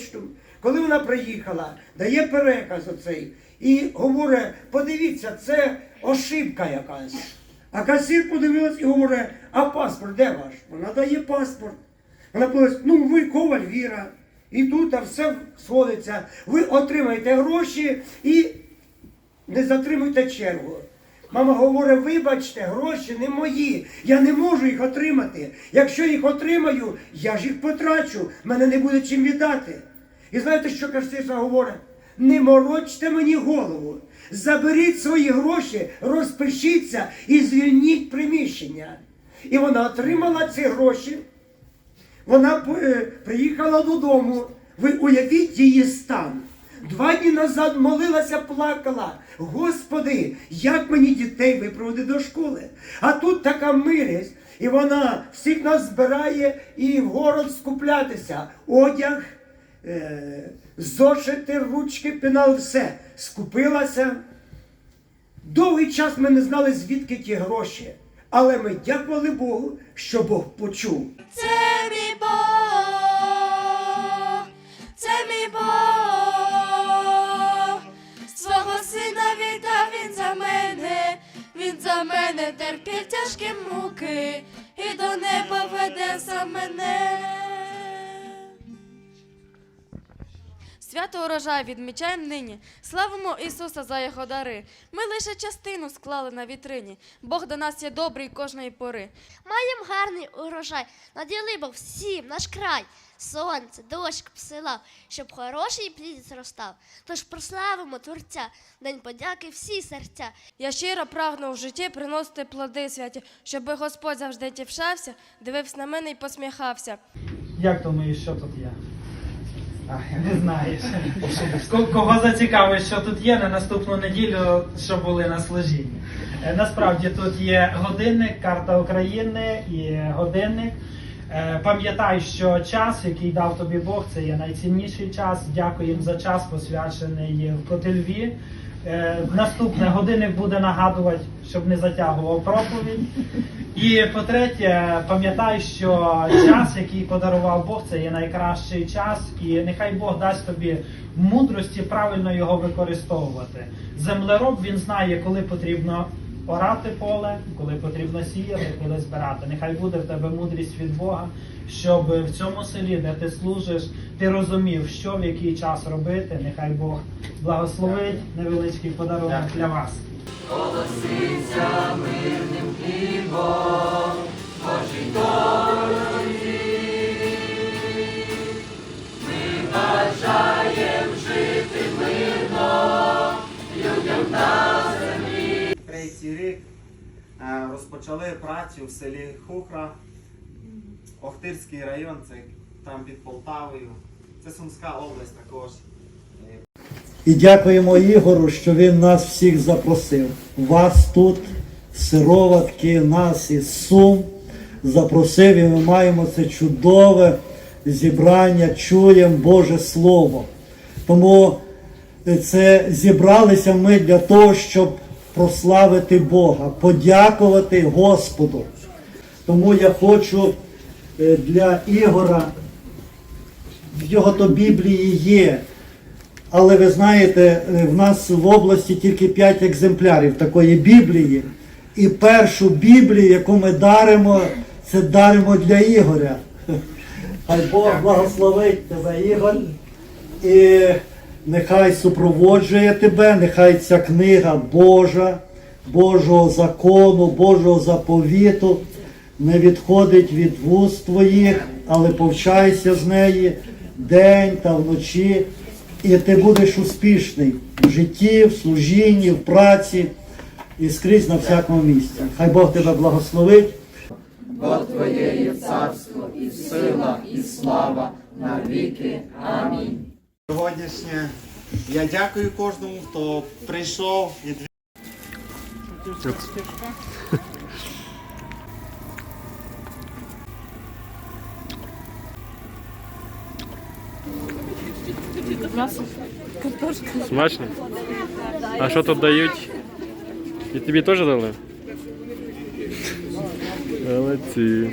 почту. Коли вона приїхала, дає переказ оцей і говорить: подивіться, це ошибка якась. А касир подивилась і говорить, а паспорт де ваш? Вона дає паспорт. Вона подивилась, ну ви коваль Віра. І тут а все сходиться. Ви отримаєте гроші і не затримуйте чергу. Мама говорить, вибачте, гроші не мої. Я не можу їх отримати. Якщо їх отримаю, я ж їх потрачу, мене не буде чим віддати. І знаєте, що Кастиса говорить? Не морочте мені голову. Заберіть свої гроші, розпишіться і звільніть приміщення. І вона отримала ці гроші. Вона е, приїхала додому. Ви уявіть її стан. Два дні назад молилася, плакала. Господи, як мені дітей випроводити до школи? А тут така милість, і вона всіх нас збирає і в город скуплятися. Одяг, зошити, ручки, пенал, все. Скупилася. Довгий час ми не знали, звідки ті гроші. Але ми дякували Богу, що Бог почув. Це мій Бог, це мій Бог, свого сина віддав він за мене, він за мене терпів тяжкі муки і до неба веде за мене. Свято урожай відмічаємо нині. Славимо Ісуса за його дари. Ми лише частину склали на вітрині. Бог до нас є добрий кожної пори. Маєм гарний урожай, наділи Бог всім наш край. Сонце, дощ посилав, щоб хороший плід зростав. Тож прославимо Творця, День подяки всі серця. Я щиро прагну в житті приносити плоди святі, щоб Господь завжди тішався, дивився на мене і посміхався. Як думаєш, що тут є? Не знаєш. Кого зацікавить, що тут є на наступну неділю, що були на служінні. Е, Насправді тут є годинник, карта України і годинник. Е, Пам'ятай, що час, який дав тобі Бог, це є найцінніший час. Дякуємо за час, посвячений в Котельві. Е, Наступне години буде нагадувати, щоб не затягував проповідь. І по-третє, пам'ятай, що час, який подарував Бог, це є найкращий час, і нехай Бог дасть тобі мудрості правильно його використовувати. Землероб він знає, коли потрібно орати поле, коли потрібно сіяти, коли збирати. Нехай буде в тебе мудрість від Бога, щоб в цьому селі, де ти служиш, ти розумів, що в який час робити. Нехай Бог благословить невеличкий подарунок для вас. Третій розпочали працю в селі Хухра, Охтирський район, це там під Полтавою. Це Сумська область також. І дякуємо Ігору, що він нас всіх запросив. Вас тут, сироватки, нас із Сум запросив, і ми маємо це чудове зібрання, чуємо Боже Слово. Тому це зібралися ми для того, щоб прославити Бога, подякувати Господу. Тому я хочу е, для Ігора, в його то Біблії є. Але ви знаєте, е, в нас в області тільки 5 екземплярів такої Біблії. І першу Біблію, яку ми даримо, це даримо для Ігоря. Хай Бог благословить тебе, Ігор. І нехай супроводжує тебе, нехай ця книга Божа, Божого закону, Божого заповіту не відходить від вуст твоїх, але повчайся з неї день та вночі, і ти будеш успішний в житті, в служінні, в праці і скрізь на всякому місці. Хай Бог тебе благословить. Сьогоднішнє я дякую кожному, хто прийшов і Смачно? А що тут дають? І тобі теж дали? Молодці.